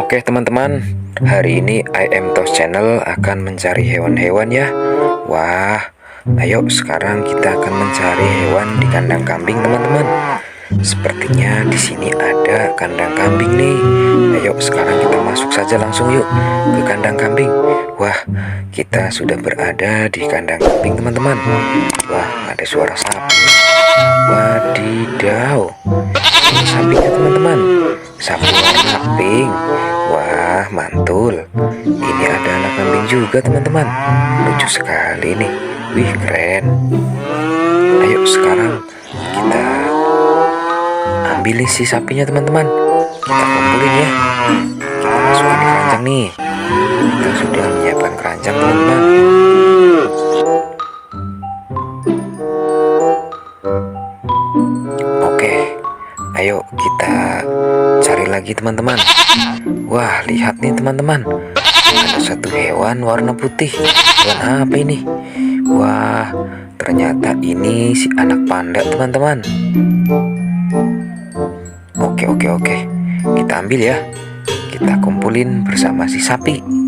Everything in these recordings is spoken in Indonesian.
Oke teman-teman, hari ini I am Channel akan mencari hewan-hewan ya. Wah, ayo sekarang kita akan mencari hewan di kandang kambing teman-teman. Sepertinya di sini ada kandang kambing nih. Ayo sekarang kita masuk saja langsung yuk ke kandang kambing. Wah, kita sudah berada di kandang kambing teman-teman. Wah, ada suara sapi. Wadidaw, sapinya teman-teman. Warna pink. Wah, mantul. Ini ada anak kambing juga teman-teman. Lucu sekali nih. Wih, keren. Ayo sekarang kita ambilin si sapinya teman-teman. Kita kumpulin ya. Kita masukin di keranjang nih. Kita sudah menyiapkan keranjang teman-teman. Lagi teman-teman. Wah, lihat nih teman-teman. Ada satu hewan warna putih. Hewan apa ini? Wah, ternyata ini si anak panda teman-teman. Oke, oke, oke. Kita ambil ya. Kita kumpulin bersama si sapi.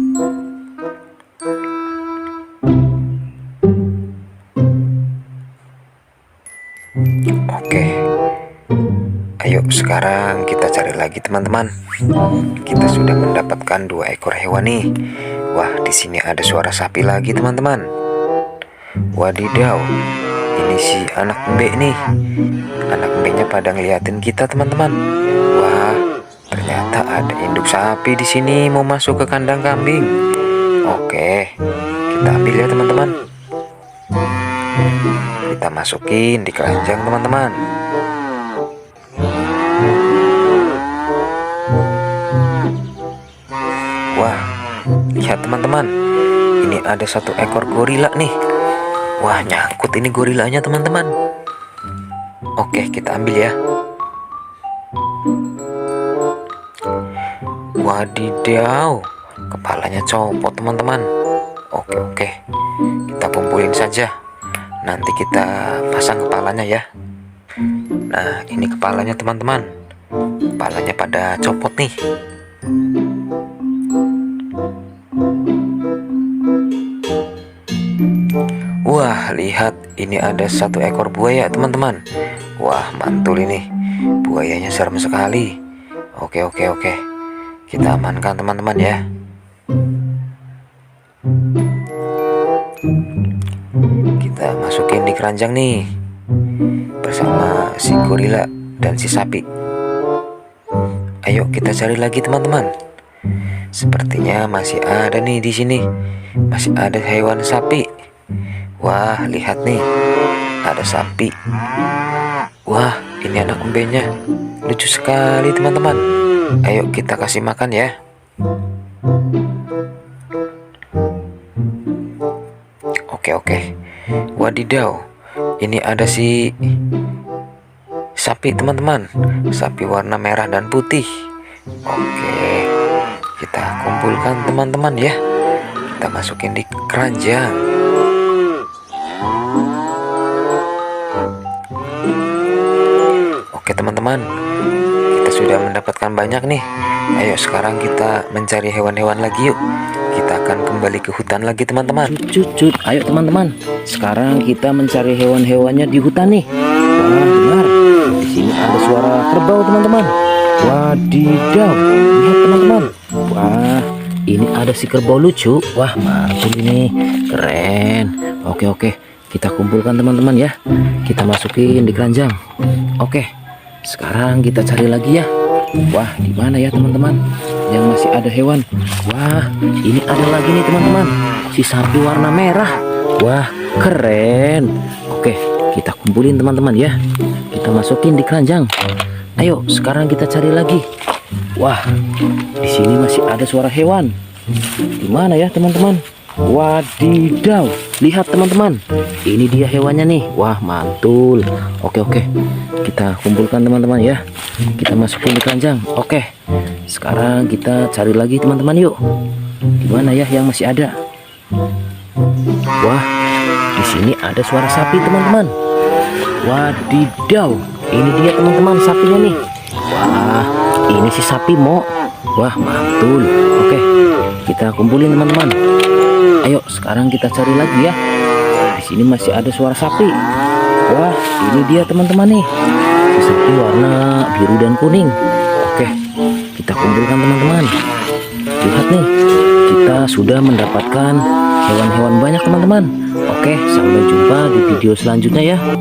Ayo sekarang kita cari lagi teman-teman. Kita sudah mendapatkan dua ekor hewan nih. Wah, di sini ada suara sapi lagi teman-teman. Wadidaw. Ini si anak mbek nih. Anak mbeknya pada ngeliatin kita teman-teman. Wah, ternyata ada induk sapi di sini mau masuk ke kandang kambing. Oke, kita ambil ya teman-teman. Kita masukin di keranjang teman-teman. Lihat teman-teman. Ini ada satu ekor gorila nih. Wah, nyangkut ini gorilanya teman-teman. Oke, kita ambil ya. Wadidaw, kepalanya copot teman-teman. Oke, oke. Kita kumpulin saja. Nanti kita pasang kepalanya ya. Nah, ini kepalanya teman-teman. Kepalanya pada copot nih. Lihat ini ada satu ekor buaya, teman-teman. Wah, mantul ini. Buayanya serem sekali. Oke, oke, oke. Kita amankan, teman-teman ya. Kita masukin di keranjang nih. Bersama si gorila dan si sapi. Ayo kita cari lagi, teman-teman. Sepertinya masih ada nih di sini. Masih ada hewan sapi. Wah, lihat nih. Ada sapi. Wah, ini anak embenya. Lucu sekali, teman-teman. Ayo kita kasih makan ya. Oke, oke. Wadidaw. Ini ada si sapi, teman-teman. Sapi warna merah dan putih. Oke. Kita kumpulkan teman-teman ya. Kita masukin di keranjang. Oke teman-teman, kita sudah mendapatkan banyak nih. Ayo sekarang kita mencari hewan-hewan lagi yuk. Kita akan kembali ke hutan lagi teman-teman. Cut, cut, ayo teman-teman. Sekarang kita mencari hewan-hewannya di hutan nih. Wah, dengar. Di sini ada suara kerbau teman-teman. Wadidaw, lihat teman-teman. Wah, ini ada si kerbau lucu. Wah, mantul ini. Keren. Oke, oke. Kita kumpulkan teman-teman ya. Kita masukin di keranjang. Oke. Sekarang kita cari lagi ya. Wah, di mana ya teman-teman? Yang masih ada hewan. Wah, ini ada lagi nih teman-teman. Si sapi warna merah. Wah, keren. Oke, kita kumpulin teman-teman ya. Kita masukin di keranjang. Ayo, sekarang kita cari lagi. Wah, di sini masih ada suara hewan. Di mana ya teman-teman? Wadidaw, lihat teman-teman. Ini dia hewannya nih. Wah, mantul. Oke, oke. Kita kumpulkan teman-teman ya. Kita masukin di keranjang. Oke. Sekarang kita cari lagi teman-teman yuk. Gimana ya yang masih ada? Wah, di sini ada suara sapi teman-teman. Wadidaw, ini dia teman-teman sapinya nih. Wah, ini si sapi mo. Wah, mantul. Oke, kita kumpulin teman-teman. Sekarang kita cari lagi ya. Di sini masih ada suara sapi. Wah, ini dia teman-teman nih. Si sapi warna biru dan kuning. Oke, kita kumpulkan teman-teman. Lihat nih, kita sudah mendapatkan hewan-hewan banyak teman-teman. Oke, sampai jumpa di video selanjutnya ya.